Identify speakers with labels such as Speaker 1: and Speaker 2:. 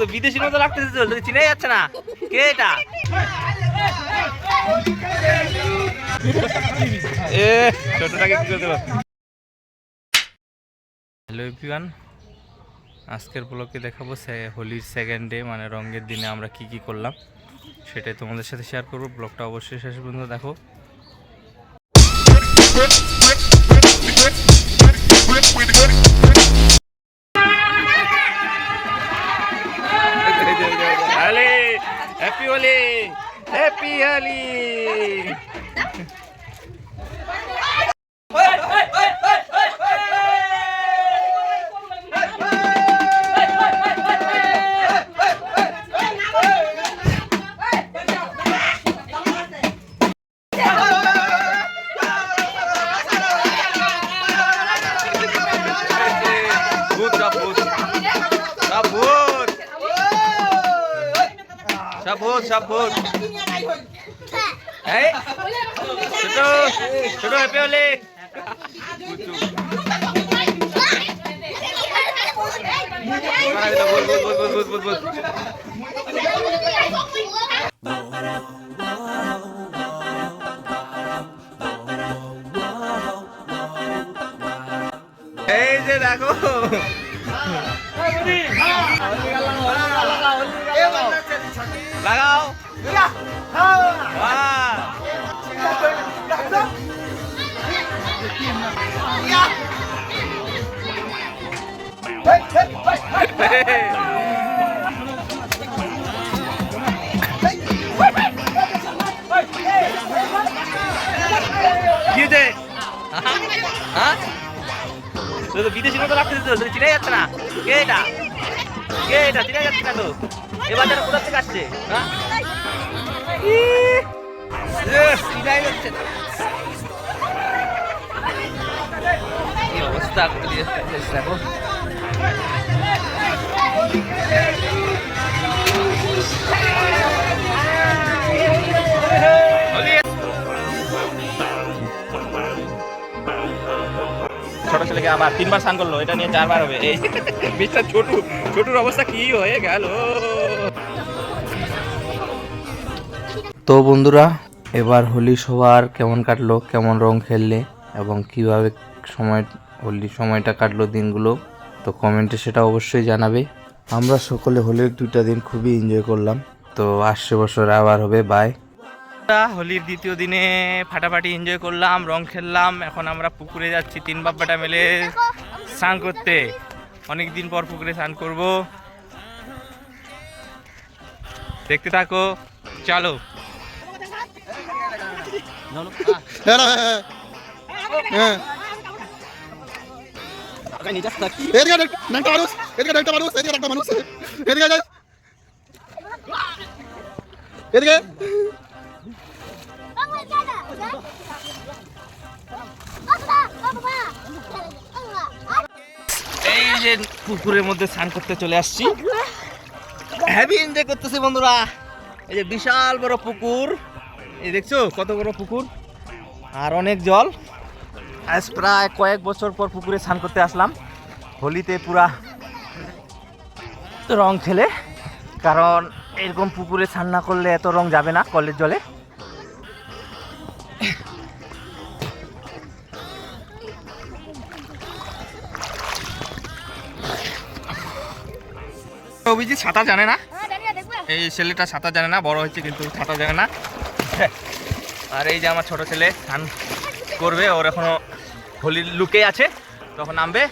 Speaker 1: তো বিদেশির মতো লাগতেছিস তো চিনে যাচ্ছে না। কে এটা? এ, ছোটটাকে কি করে হ্যালো এভরিওয়ান আজকের ব্লগে দেখাবো হোলির সেকেন্ড ডে মানে রঙের দিনে আমরা কি কি করলাম, সেটাই তোমাদের সাথে শেয়ার করব। ব্লগটা অবশ্যই শেষ পর্যন্ত দেখো। হ্যাপি হোলি হ্যাপি হোলি সব ভূত সব ভূত এই ছোট ছোট হ্যাপি হোলি। ভূত ভূত ভূত ভূত ভূত ভূত এই যে দেখো লাগাও বাহ! কি হয়েছে? হ্যাঁ? তুই তো বিদেশির মতো লাগতেছিস তো তুই চিনে যাচ্ছে না কে এটা কে এটা চিনে যাচ্ছে না তো এ বাচ্চাটা কোথা থেকে আসছে হ্যাঁ? ইহ, এহ, চিনাই যাচ্ছে না। কি অবস্থা? দেখো। ছোট ছেলেকে আবার তিনবার স্নান করল এটা নিয়ে চারবার হবে। এই মিস্টার ছোটু ছোটুর অবস্থা কি হয়ে গেল? তো বন্ধুরা এবার হোলি সবার কেমন কাটলো কেমন রং খেললে এবং কীভাবে সময় হোলির সময়টা কাটলো দিনগুলো তো কমেন্টে সেটা অবশ্যই জানাবে। আমরা সকলে হোলির দুইটা দিন খুবই এনজয় করলাম। তো আসছে বছর আবার হবে বাই হোলির দ্বিতীয় দিনে ফাটাফাটি এনজয় করলাম রং খেললাম এখন আমরা পুকুরে যাচ্ছি তিন বাপ্পাটা মিলে স্নান করতে। অনেক দিন পর পুকুরে স্নান করব। দেখতে থাকো চলো। এই যে পুকুরের মধ্যে স্নান করতে চলে আসছি। হ্যাভি এনজয় করতেছি বন্ধুরা। এই যে বিশাল বড় পুকুর। এই দেখছ কত বড় পুকুর? আর অনেক জল। আজ প্রায় কয়েক বছর পর পুকুরে স্নান করতে আসলাম। হোলিতে পুরা রং খেলে কারণ এরকম পুকুরে স্নান না করলে এত রং যাবে না কলের জলে। অভিজিৎ সাঁতার জানে না। এই ছেলেটা সাঁতার জানে না বড় হয়েছে কিন্তু সাঁতার জানে না। আর এই যে আমার ছোট ছেলে স্নান করবে, ওর এখনও হোলির লুকে আছে। তখন নামবে।